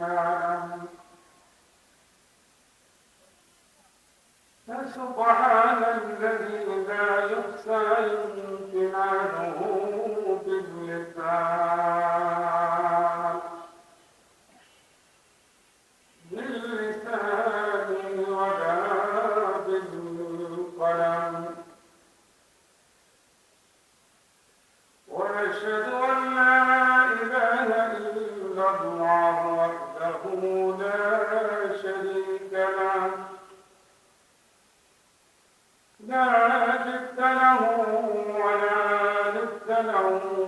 يعلم فسبحان الذي لا يحصى امتنانه باللسان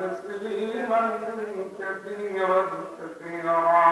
تسليما كثيرا كثيرا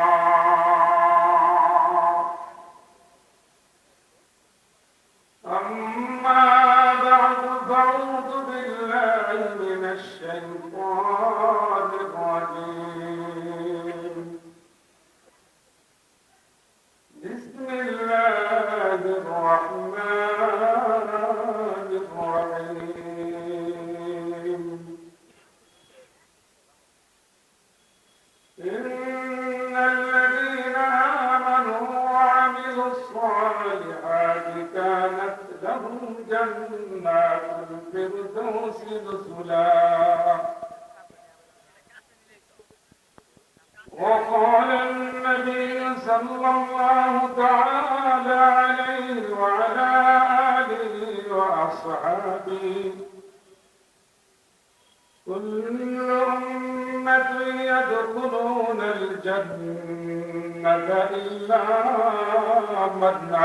صلى الله تعالى عليه وعلى آله وأصحابه. كل أمة يدخلون الجنة إلا من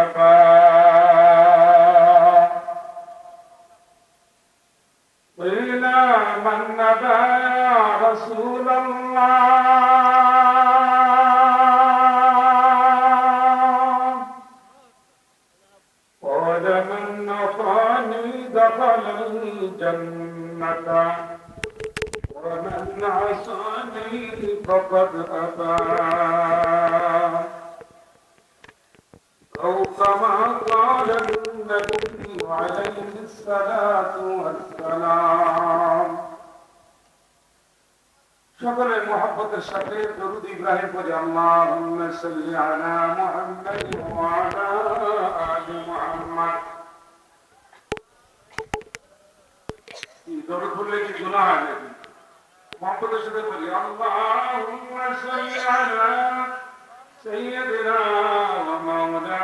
الجنة ومن عصاني فقد أبى أو كما قال النبي عليه الصلاة والسلام সকলের মহব্বতের সাথে দরুদ ইব্রাহিম পড়ে আল্লাহুম্মা সাল্লি আলা মুহাম্মাদ ওয়া আলা আলি মুহাম্মাদ দরুদ পড়লে কি গুনাহ হয় নাকি মহব্বতের সাথে বলি, আল্লাহুম্মা সাল্লি আলা সাইয়্যিদিনা ওয়া মাওলানা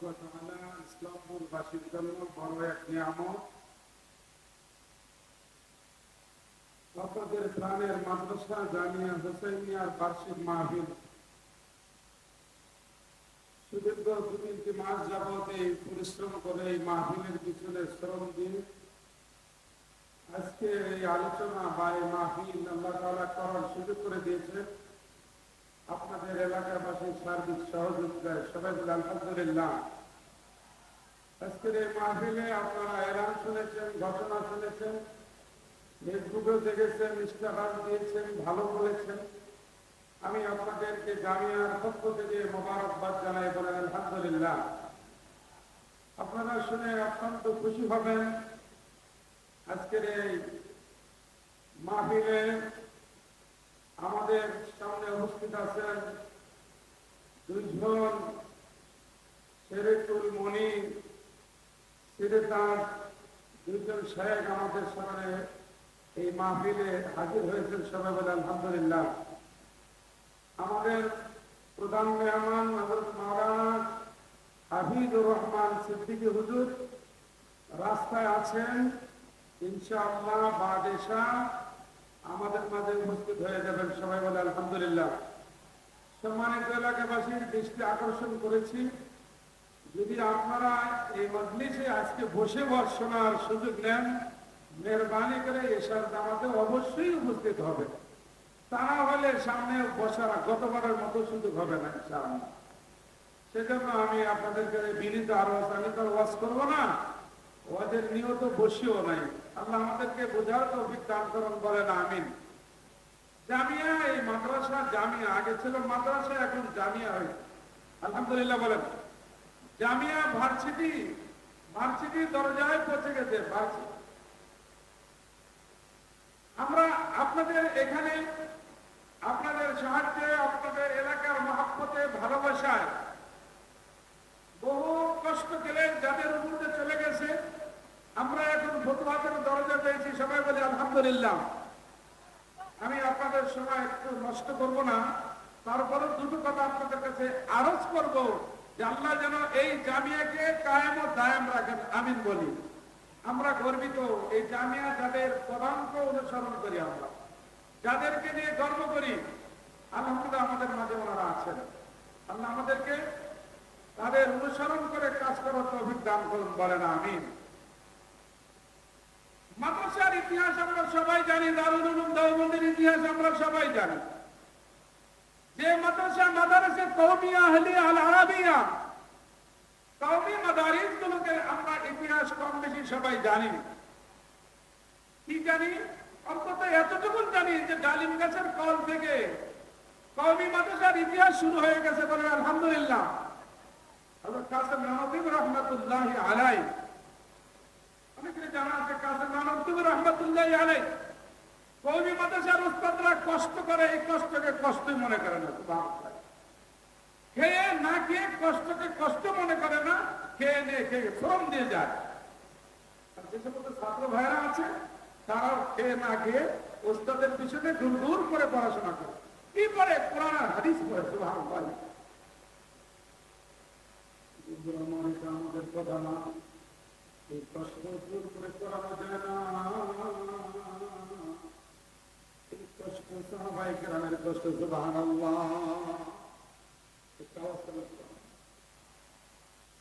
ওয়া তাআলা ইসলামপুরবাসীর জন্য বড় এক নিয়ামত আপনাদের প্রাণের মাদ্রাসা জামিয়া হোসেনিয়ার বার্ষিক মাহফিল সুদীর্ঘ দু মাস পরিশ্রম করে এই মাহফিলের পিছনে শ্রম আজকে এই আলোচনা বা এই মাহফিল আল্লাহ তাআলা করার সুযোগ করে দিয়েছেন। আপনাদের সার্বিক সহযোগিতায়, সবাই বলে আলহামদুলিল্লাহ। আজকের এই মাহফিলে আপনারা এলান শুনেছেন, ঘটনা শুনেছেন ফেসবুকেও দেখেছেন ইস্তাহার দিয়েছেন, ভালো বলেছেন। আমি আপনাদেরকে জামিয়ার পক্ষ থেকে মোবারকবাদ জানাই বলেন, আলহামদুলিল্লাহ। আপনারা শুনে অত্যন্ত খুশি হবেন। আজকের এই মাহফিলে আমাদের সামনে উপস্থিত আছেন দুইজন শেরেকুল মনি সিরেতার দুইজন শেখ আমাদের সামনে এই মাহফিলে হাজির হয়েছেন সবাই বলে আলহামদুলিল্লাহ। আমাদের প্রধান মেহমান হজরত হাফিজুর রহমান সিদ্দিকী হুজুর রাস্তায় আছেন। ইনশাআল্লাহ বাদেশা আমাদের মাঝে উপস্থিত হয়ে যাবেন সবাই বলে আলহামদুলিল্লাহ। সম্মানিত এলাকাবাসীর দৃষ্টি আকর্ষণ করেছি। যদি আপনারা এই মজলিসে আজকে বসে শোনার সুযোগ নেন, মেহরবানি করে এসার দামাতে অবশ্যই উপস্থিত হবে। তা না হলে সামনে বসার গতবারের মতো সুযোগ হবে না, ইনশাআল্লাহ। সেজন্য আমি আপনাদেরকে বিনীত আরও আমি তো ওয়াজ করব না। ওয়াজের নিয়ত বসিও নাই। আল্লাহ আমাদেরকে বোঝার তো দান করুন আমিন। জামিয়া, এই মাদ্রাসা জামিয়া, আগে ছিল মাদ্রাসা, এখন জামিয়া হয়েছে। আলহামদুলিল্লাহ বলেন। জামিয়া ভার্সিটি ভার্সিটি দরজায় পৌঁছে গেছে, ভার্সিটি। আমরা আপনাদের এখানে আপনাদের সাহায্যে, আপনাদের এলাকার মহাব্বতে, ভালোবাসায় বহু কষ্ট গেলেন যাদের উপরে চলে গেছে, আমরা এখন ফতুয়াতের দরজা পেয়েছি, সবাই বলে, আলহামদুলিল্লাহ। আমি আপনাদের সময় একটু নষ্ট করব না, তারপরে দুটো কথা আপনাদের কাছে আরজ করব, যে আল্লাহ যেন এই জামিয়াকে কায়েম ও দায়াম রাখেন, আমিন বলি। আমরা গর্বিত, এই জামিয়া যাদের প্রধানকে অনুসরণ করি আমরা। যাদেরকে নিয়ে গর্ব করি, আলহামদুলিল্লাহ আমাদের মাঝে ওনারা আছেন। আল্লাহ আমাদেরকে তাদের অনুসরণ করে কাজ করার তৌফিক দান করুন বলেন, আমিন। মাদ্রাসার ইতিহাস আমরা সবাই জানি, দারুল উলুম দেওবন্দের ইতিহাস আমরা সবাই জানি। যে মাদ্রাসা, মাদারসে কৌমিয়া আহলি আল আরাবিয়া, কৌমি মাদারিস গুলোকে আমরা ইতিহাস কম বেশি সবাই জানি। কি জানি? অন্তত এতটুকু জানি যে ডালিম গাছের কল থেকে কৌমি মাদ্রাসার ইতিহাস শুরু হয়ে গেছে বলে আলহামদুলিল্লাহ। হযরত কাসেম নানবী রহমাতুল্লাহি আলাইহি। অনেকের জানা আছে কাসেম নানবী রহমাতুল্লাহি আলাইহি। কৌমি মাদ্রাসার উস্তাদরা কষ্ট করে, এই কষ্টকে কষ্টই মনে করে না খেয়ে না খেয়ে কষ্টকে কষ্ট মনে করে না, খেয়ে নিয়ে খেয়ে শ্রম দিয়ে যায়। আর যে সমস্ত ছাত্র ভাইরা আছে তারাও খেয়ে না খেয়ে ওস্তাদের পিছনে দূর দূর করে পড়াশোনা করে। কি পড়ে কোরআন হাদিস পড়ে আমাদের কথা না এই কষ্ট দূর করে করানো যায় না। এই কষ্ট সাহাবাই কষ্ট সুবহানাল্লাহ।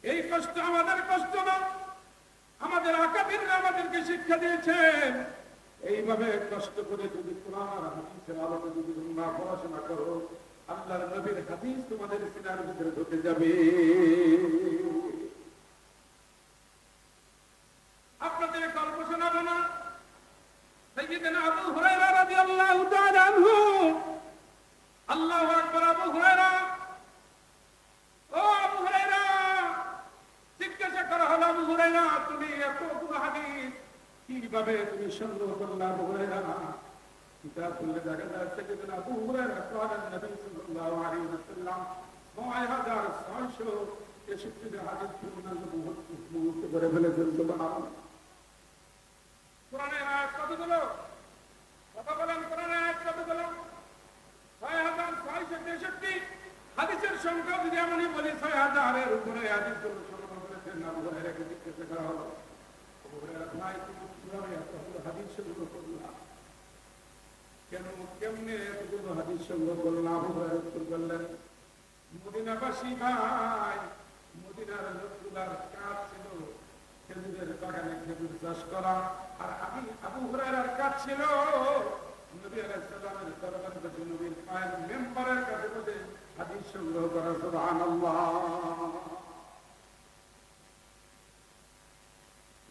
এই কষ্ট আমাদের কষ্ট না আমাদের আকাবির আমাদেরকে শিক্ষা দিয়েছেন। এইভাবে কষ্ট করে যদি কোরআন হাতিসের আলোকে যদি তোমরা পড়াশোনা করো, আল্লাহর নবীর হাদিস তোমাদের সিনার ভিতরে ঢুকে যাবে। আপনাদের গল্প শোনাবো না হুরায়রা রাদিয়াল্লাহু তাআলা আনহু আল্লাহু আকবার আবু হুরায়রা ও আবু হুরায়রা জিজ্ঞাসা করা হলো আবু হুরায়রা তুমি এতগুলো হাদিস কীভাবে তুমি সংগ্রহ করলে আবু হুরায়রা কিতাব খুললে দেখা যাচ্ছে যে আবু হুরায়রা قال النبي صلى الله عليه وسلم নয় হাজার ছয়শো তেষট্টি হাদিস মুহূর্ত করে ফেলেছেন সুবহানাল্লাহ কোরআনের আয়াত কতগুলো কথা বলেন কোরআনের আয়াত কতগুলো ছয় হাজার ছয়শো তেষট্টি হাদিসের সংখ্যা যদি এমনই বলি ছয় হাজারের উপরে হাদিস গুলো সংগ্রহ করেছেন না বলে রেখে জিজ্ঞাসা করা হলো ভাই তুমি কিভাবে এতগুলো হাদিস সংগ্রহ করলাম কেন কেমনে এতগুলো হাদিস সংগ্রহ করলাম করলেন মদিনাবাসী ভাই, মদিনার লোকগুলার কাজ ছিল খেজুরের বাগানে খেজুর চাষ করা আর আমি আবু হুরায়রার কাজ ছিল নবী আলাইহিস সালামের দরবারে নবীর পায়ের মেম্বারের কাছে বসে হাদিস সংগ্রহ করা সুবহানাল্লাহ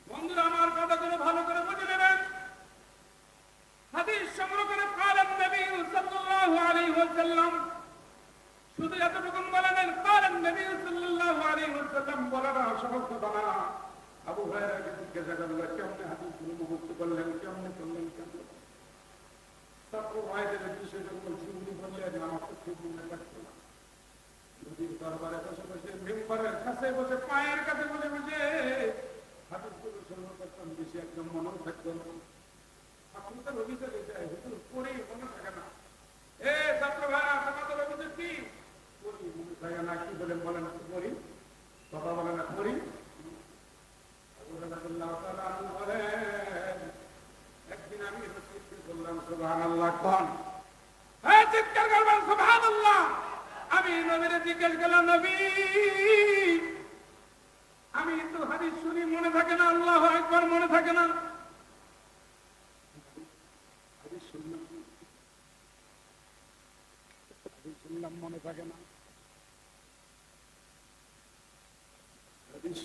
বন্ধুরা আমার কথাগুলো ভালো করে বুঝে নেবেন হাদিস সংগ্রহ করে কালাম নবী শুধু এতটুকু বলে দেন কালাম নবী সাল্লাল্লাহু আলাইহি ওয়াসাল্লাম বলাটা অসম্ভব কথা না আবু হুরায়রাকে জিজ্ঞাসা করল, কেমনে হাদিসগুলো মুখস্থ করলেন, কেমনে করলেন কেমনে? আমার পায়ের কাছে বসে বসে হাদিসগুলো সংগ্রহ করতাম বেশি একদম মনেও থাকতো না। মনে একদিন আমি বললাম সুবহান আল্লাহ কন? হ্যাঁ চিৎকার করবেন সুবহান আল্লাহ আমি জিজ্ঞেস করলাম, নবী, আমি তো হাদিস শুনি, মনে থাকে না, আল্লাহ একবার মনে থাকে না হাদিস শুনলাম হাদিস শুনলাম মনে থাকে না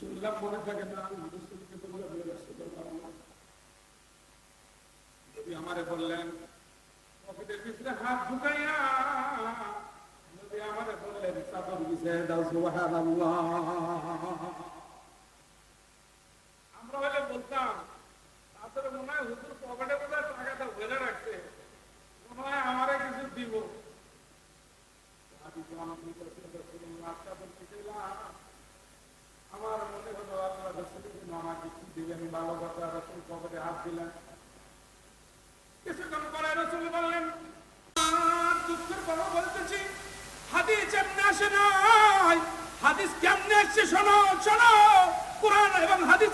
শুনলাম মনে আমারে বললেন পকেটের ভিতরে হাত ঢুকাইয়া আমারে বললেন চাদর আমরা হলে বলতাম তাদের মনে হয় হুজুর পকেটে বোধহয় টাকাটা ভেলে রাখছে মনে হয় আমারে কিছু দিব আমি তো আমাকে বলছিলাম, রাসূলুল্লাহ, চাদর বিছাইলাম। আমার মনে হলো আল্লাহ রসুল যেন আমাকে কি দিলেন ভালো কথা রসুল পকেটে হাত দিলেন কিছুক্ষণ পরে রসুল বললেন "আর দুঃখের কথা বলতেছি হাদিস এমনি আসে নাই হাদিস কেমনে আসছে শোনো শোনো কোরআন এবং হাদিস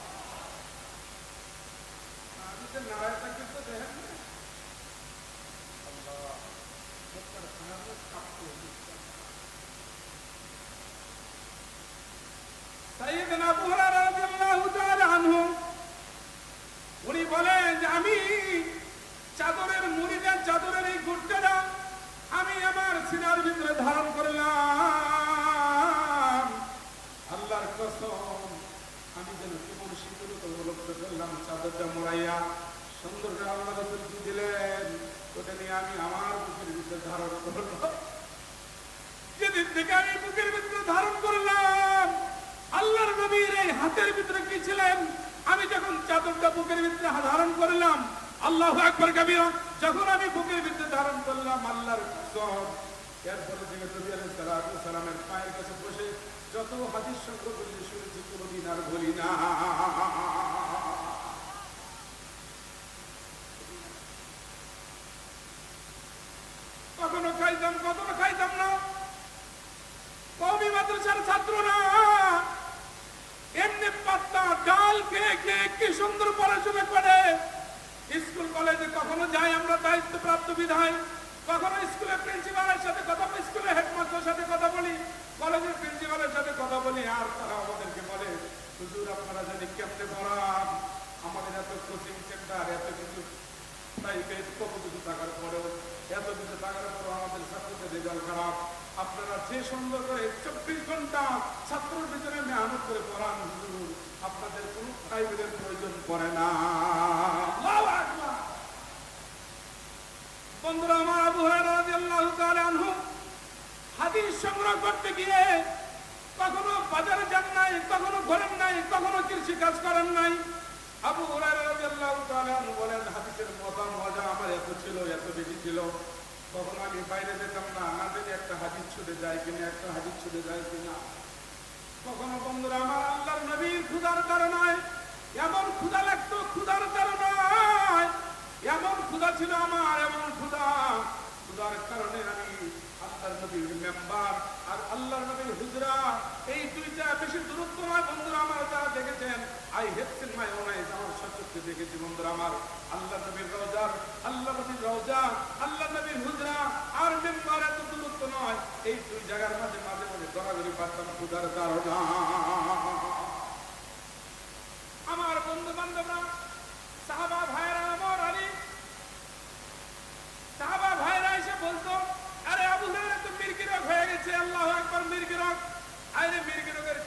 আমি তো নারায় থাকি তো দেখেন। সাইয়েদনা উনি বলেন যে আমি চাদরের মুড়িটা, চাদরের এই গুটটা আমি আমার সিনার ভিতরে ধারণ করলাম আল্লাহর কসম আমি যেন কেমন শীতলতা উপলব্ধ করলাম চাদরটা মোড়াইয়া সুন্দর করে আল্লাহ রসুল কি দিলেন ওটা নিয়ে আমি আমার বুকের ভিতরে ধারণ করলাম যেদিন থেকে আমি বুকের ভিতরে ধারণ করলাম আল্লাহর নবীর এই হাতের ভিতরে কি ছিলেন আমি যখন চাদরটা বুকের ভিতরে ধারণ করলাম আল্লাহ যখন আমি বুকের ভিতরে ধারণ করলাম আল্লাহর এরপরে নবী পায়ের কাছে বসে যত শুনেছি আর বলি না। কখনো খাইতাম কখনো খাইতাম না। কবি মাদ্রাসার ছাত্র না এমনি পাত্তা ডাল খেয়ে খেয়ে কি সুন্দর পড়াশোনা করে। কলেজে কখনো যাই, আমরা দায়িত্ব প্রাপ্ত বিধায় কখনো স্কুলের প্রিন্সিপালের সাথে কথা বলি, স্কুলের হেডমাস্টারের সাথে কথা বলি, কলেজের প্রিন্সিপালের সাথে কথা বলি, আর তারা আমাদেরকে বলে, হুজুর, আপনারা জানি কেমনে পড়ান? আমাদের এত কোচিং সেন্টার এত কিছু প্রাইভেট কত কিছু টাকার পরেও, এত কিছু টাকার পরেও আমাদের ছাত্রদের রেজাল্ট খারাপ। আপনারা যে সুন্দর করে চব্বিশ ঘণ্টা ছাত্রের ভিতরে মেহনত করে পড়ান, হুজুর, আপনাদের কোনো প্রাইভেটের প্রয়োজন পড়ে না আল্লাহু আকবার। বন্ধুরা আমার আবু হুরায়রা রাদিয়াল্লাহু তাআলা আনহু হাদিস সংগ্রহ করতে গিয়ে কখনো বাজারে যান নাই, কখনো ঘোরেন নাই, কখনো কৃষি কাজ করেন নাই। আবু বলেন, হাদিসের মজা মজা আমার এত ছিল, এত বেশি ছিল। কখনো আমি বাইরে যেতাম না যদি একটা হাদিস ছুটে যায় কিনা, একটা হাদিস ছুটে যায় কিনা। কখনো বন্ধুরা, আমার আল্লাহর নবীর ক্ষুধার কারণে, এমন ক্ষুধা লাগতো, ক্ষুধার কারণে। এমন ক্ষুধা ছিল আমার, এমন ক্ষুধা। ক্ষুধার কারণে আমি আল্লাহর নবীর মেম্বার আর আল্লাহর নবীর হুজরা, এই দুইটা বেশি দূরত্ব নয়। বন্ধুরা আমার যারা দেখেছেন আই হেপসিন মাই ওন আইজ আমার সচক্ষে দেখেছি বন্ধুরা আমার। আল্লাহ নবীর রওজার আল্লাহ নবীর রওজা আল্লাহ নবীর হুজরা আর মেম্বার এত দূরত্ব নয়। এই দুই জায়গার মাঝে মাঝে মাঝে দরাদরি পারতাম ক্ষুধার কারণে আমার বন্ধু বান্ধবরা সাহাবা ভাইরা আমার আলী সাহাবা ভাইরা এসে বলতো আরে আবু হুরায়রা তো মির্গি রোগ আল্লাহ একবার মির্গি রোগ। আরে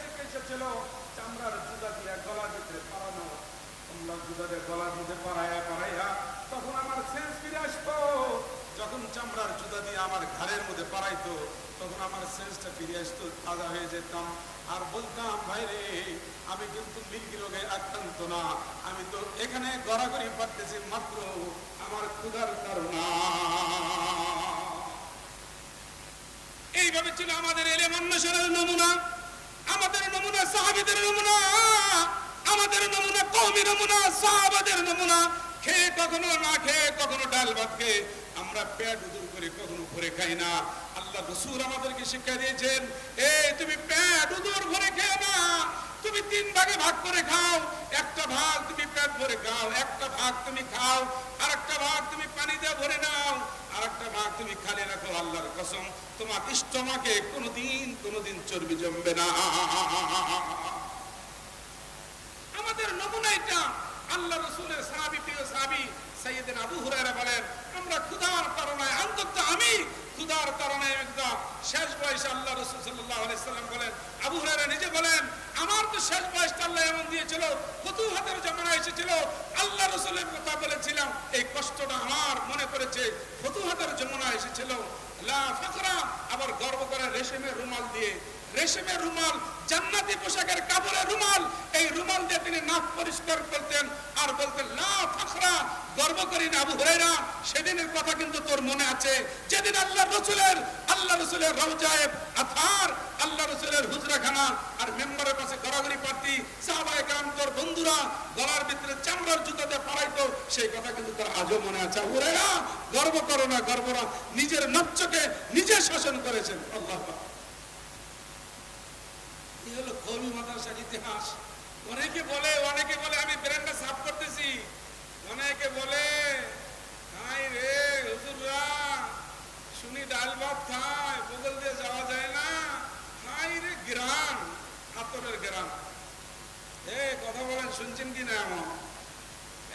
চিকিৎসা ছিল। চামড়ার জুতা দিয়ে গলার ভিতরে পারানো। চামড়ার জুতা দিয়ে গলার মধ্যে পারাইয়া পারাইয়া তখন আমার সেন্স ফিরে আসতো। যখন চামড়ার জুতা দিয়ে আমার ঘাড়ের মধ্যে পারাইতো, তখন আমার সেন্সটা ফিরে আসতো, তাজা হয়ে যেতাম। আর বলতাম, ভাই রে, আমি কিন্তু মির্গি রোগে আক্রান্ত না। আমি তো এখানে গড়াগড়ি পারতেছি মাত্র আমার ক্ষুধার কারণা। এইভাবে ছিল আমাদের এলে অন্বেষণের নমুনা, আমাদের নমুনা সাহাবিদের নমুনা, আমাদের নমুনা কৌমি নমুনা, সাহাবাদের নমুনা। খেয়ে কখনো না খেয়ে কখনো ডাল ভাত খেয়ে আমরা পেট উদুর করে কখনো ভরে খাই না। আল্লাহ রসুল আমাদেরকে শিক্ষা দিয়েছেন, এ, তুমি পেট উদুর ভরে খেয়ে না। তুমি তিন ভাগে ভাগ করে খাও। একটা ভাগ তুমি পেট ভরে খাও, একটা ভাগ তুমি খাও আর একটা ভাগ তুমি পানি দিয়ে ভরে নাও আর একটা ভাগ তুমি খালি কসম, তোমার স্টমাকে কোনোদিন কোনোদিন চর্বি জমবে না। আমাদের নমুনা এটা। আল্লাহ রসুলের সাহাবি, প্রিয় সাহাবি, সাইয়েদিন আবু হুরায়রা বলেন, আমরা ক্ষুধার কারণে অন্তত আমি ক্ষুধার কারণে একদম শেষ বয়সে আল্লাহ রসুল সাল্লাহ বলেন, আবু হুরায়রা নিজে বলেন, আমার তো শেষ বয়সটা আল্লাহ এমন দিয়েছিল, ফতুহাতের জমানা এসেছিল, আল্লাহ রসুলের কথা বলেছিলাম, এই কষ্টটা আমার মনে করেছে ফতুহাতের জমানা এসেছিল। আবার গর্ব করে রেশমের রুমাল দিয়ে রেশমের রুমাল, জান্নাতি পোশাকের কাপড়ের রুমাল, এই রুমাল দিয়ে তিনি নাক পরিষ্কার করতেন, আর বলতেন, লা গর্ব আবু হুরায়রা, সেদিনের কথা কিন্তু তোর মনে আছে। যেদিন আল্লাহ রসুলের আল্লাহ রসুলের রওজায়ে আথার আল্লাহ রসুলের হুজরাখানা আর মেম্বারের পাশে গড়াগড়ি পার্টি, সাহাবায়ে কাম তোর বন্ধুরা গলার ভিতরে চামড়ার জুতাতে পাড়াইতো সেই কথা কিন্তু তার আজও মনে আছে। আবু হুরায়রা, গর্ব করো না, গর্ব না নিজের নচ্চকে নিজে শাসন করেছেন। আল্লাহ এই হলো কৌমি মাদ্রাসার ইতিহাস। অনেকে বলে অনেকে বলে, আমি ব্রেনটা সাফ করতেছি। অনেকে বলে হাই রে, হুজুররা, শুনি ডাল ভাত খায়, বগল দিয়ে যাওয়া যায় না। হাই রে, গ্রাম হাতরের গ্রাম। এ, কথা বলেন, শুনছেন কি না এমন?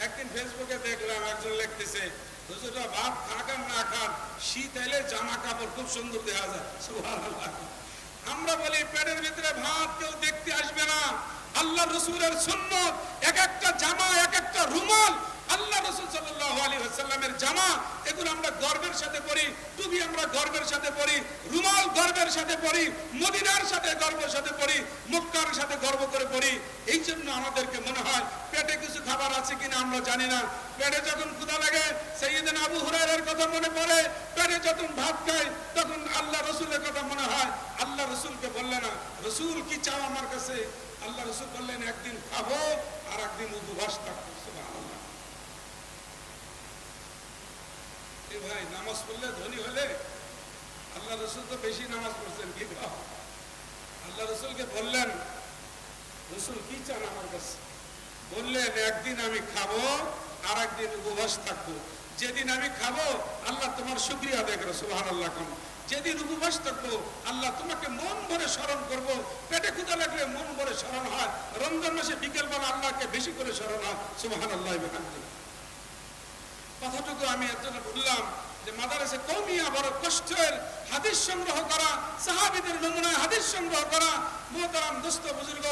একদিন ফেসবুকে দেখলাম, একজন লিখতেছে, হুজুররা ভাত আর না খান শীত এলে জামা কাপড় খুব সুন্দর দেখা যায়। আমরা বলি, পেটের ভিতরে ভাত কেউ দেখতে আসবে না। আল্লাহ রসুলের সুন্নত, এক একটা জামা, এক একটা রুমাল আল্লাহ রসুল সাল্লামের জামা, এগুলো আমরা গর্বের সাথে পরি টুপি আমরা গর্বের সাথে পরি রুমাল গর্বের সাথে পরি মদিনার সাথে গর্বের সাথে পরি মক্কার সাথে গর্ব করে পড়ি। এই জন্য আমাদেরকে মনে হয়, পেটে কিছু খাবার আছে কিনা আমরা জানি না। পেটে যখন ক্ষুধা লাগে সেই দিন আবু হুরাইরের কথা মনে পড়ে, পেটে যখন ভাত খাই তখন আল্লাহ রসুলের কথা মনে হয়, আল্লাহ রসুলকে বললে না, রসুল, কি চাও আমার কাছে? আল্লাহ রসুল বললেন, একদিন খাব আর একদিন উপবাস থাকব সুবহানাল্লাহ। ভাই, নামাজ পড়লে ধনী হলে আল্লাহ রসুল তো বেশি নামাজ পড়ছেন, কি আল্লাহ রসুলকে বললেন, রসুল, কি চান আমার কাছে? বললেন, একদিন আমি খাব আর একদিন উপবাস থাকব। যেদিন আমি খাব, আল্লাহ তোমার শুক্রিয়া আদায় সুহান আল্লাহ কম। যেদিন উপবাস থাকব, আল্লাহ তোমাকে মন ভরে স্মরণ করব। পেটে ক্ষুদা লাগলে মন ভরে স্মরণ হয়। রমজান মাসে বিকেলবেলা আল্লাহকে বেশি করে স্মরণ হয় সুহান আল্লাহ কথাটুকু আমি এর বললাম যে মাদারাসে কৌমিয়া বড় কষ্টের হাদিস সংগ্রহ করা, সাহাবিদের নমুনায় হাদিস সংগ্রহ করা। মোহতারাম দোস্ত বুজুর্গ,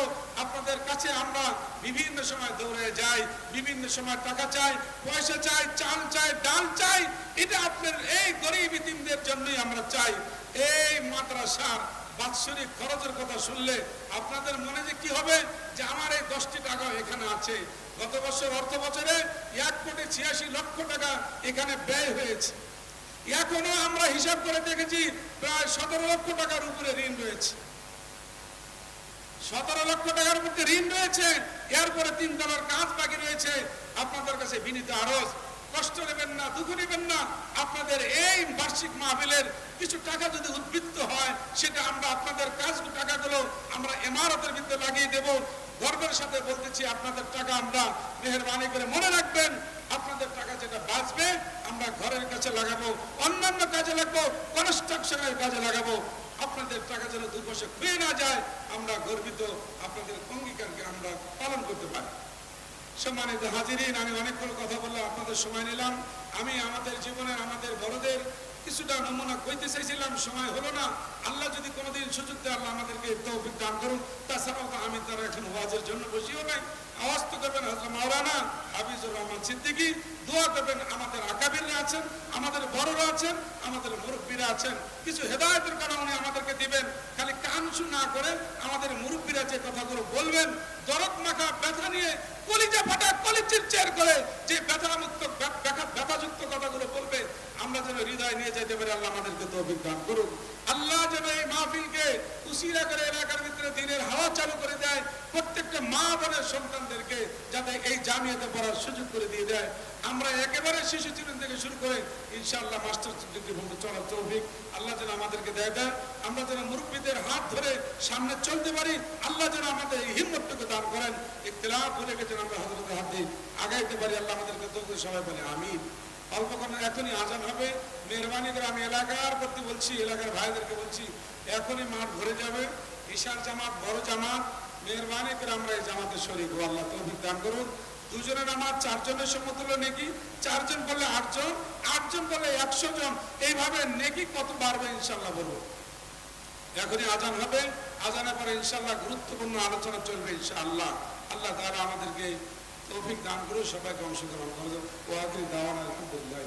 আপনাদের কাছে আমরা বিভিন্ন সময় দৌড়ে যাই, বিভিন্ন সময় টাকা চাই, পয়সা চাই, চাল চাই, ডাল চাই, এটা আপনার এই গরিব ইতিমদের জন্যই আমরা চাই। এই মাদ্রাসার বাৎসরিক খরচের কথা শুনলে আপনাদের মনে যে কি হবে? যে আমার এই দশটি টাকা এখানে আছে। গত বছর অর্থ বছরে এক কোটি ছিয়াশি লক্ষ টাকা এখানে ব্যয় হয়েছে। এখনও আমরা হিসাব করে দেখেছি প্রায় সতেরো লক্ষ টাকার উপরে ঋণ রয়েছে। সতেরো লক্ষ টাকার মধ্যে ঋণ রয়েছে, এরপরে তিন তলার কাজ বাকি রয়েছে। আপনাদের কাছে বিনীত আরজ, কষ্ট নেবেন না, দুঃখ নেবেন না। আপনাদের এই বার্ষিক মাহফিলের কিছু টাকা যদি উদ্বৃত্ত হয়, সেটা আমরা আপনাদের কাজ টাকাগুলো আমরা ইমারতের ভিতরে লাগিয়ে দেব। গর্বের সাথে বলতেছি, আপনাদের টাকা আমরা মেহরবানি করে মনে রাখবেন। আপনাদের টাকা যেটা বাঁচবে, আমরা ঘরের কাছে লাগাবো, অন্যান্য কাজে লাগবো কনস্ট্রাকশনের কাজে লাগাবো। আপনাদের টাকা যেন পয়সা খুঁয়ে না যায়, আমরা গর্বিত, আপনাদের অঙ্গীকারকে আমরা পালন করতে পারি। সম্মানিত হাজিরিন, আমি অনেকগুলো কথা বললাম, আপনাদের সময় নিলাম। আমি আমাদের জীবনের, আমাদের বড়দের কিছুটা নমুনা কইতে চাইছিলাম, সময় হলো না। আল্লাহ যদি কোনোদিন সুযোগ দেয়, আল্লাহ আমাদেরকে তৌফিক দান করুন। তাছাড়াও তো আমি তারা এখন ওয়াজের জন্য বসিও নাই। আওয়াজ তো করবেন হজরত মাওলানা হাফিজুর রহমান সিদ্দিকী। দোয়া করবেন আমাদের আকাবিররা আছেন, আমাদের বড়রা আছেন, আমাদের মুরব্বীরা আছেন। কিছু হেদায়তের কারণে উনি আমাদেরকে দিবেন। খালি কানসু না করে আমাদের মুরব্বীরা যে কথাগুলো বলবেন, দরদ মাখা ব্যথা নিয়ে কলিজা ফাটা কলিচির চের করে যে ব্যথা মুক্ত ব্যথাযুক্ত কথাগুলো বলবে আমরা যেন হৃদয় নিয়ে যেতে পারি, আল্লাহ আমাদেরকে তো অভিজ্ঞান করুন আল্লাহ যেন এই মাহফিলকে উসিরা করে এলাকার ভিতরে দিনের হাওয়া চালু করে দেয়, প্রত্যেকটা মা বোনের সন্তানদেরকে যাতে এই জামিয়াতে পড়ার সুযোগ করে দিয়ে দেয়। আমরা একেবারে শিশু জীবন থেকে শুরু করে ইনশাআল্লাহ মাস্টার ডিগ্রি পর্যন্ত চলার তৌফিক আল্লাহ যেন আমাদেরকে দেয় দেয়। আমরা যেন মুরব্বীদের হাত ধরে সামনে চলতে পারি, আল্লাহ যেন আমাদের এই হিম্মতটুকু দান করেন। ইখতিলাফ হলে যেন আমরা হজরতের হাত দিয়ে আগাইতে পারি, আল্লাহ আমাদেরকে তৌফিক সবাই বলে, আমিন। অল্পক্ষণ এখনই আজান হবে। মেহরবানি করে আমি এলাকার প্রতি বলছি, এলাকার ভাইদেরকে বলছি, এখনই মাঠ ভরে যাবে। ঈশার জামাত, বড় জামাত, মেহরবানি করে আমরা এই জামাতে শরীর হব, আল্লাহ তৌফিক দান করুন। দুজনের আমার চারজনের সমতুল্য নেকি? চারজন বললে আটজন আটজন বললে একশো জন। এইভাবে নেকি কত বাড়বে ইনশাল্লাহ বলব। এখনই আজান হবে। আজানের পরে ইনশাল্লাহ গুরুত্বপূর্ণ আলোচনা চলবে ইনশাআল্লাহ। আল্লাহ তারা আমাদেরকে তৌফিক দান করে সবাইকে অংশগ্রহণ করবে ওয়াকিল দাওয়ান আলহামদুলিল্লাহ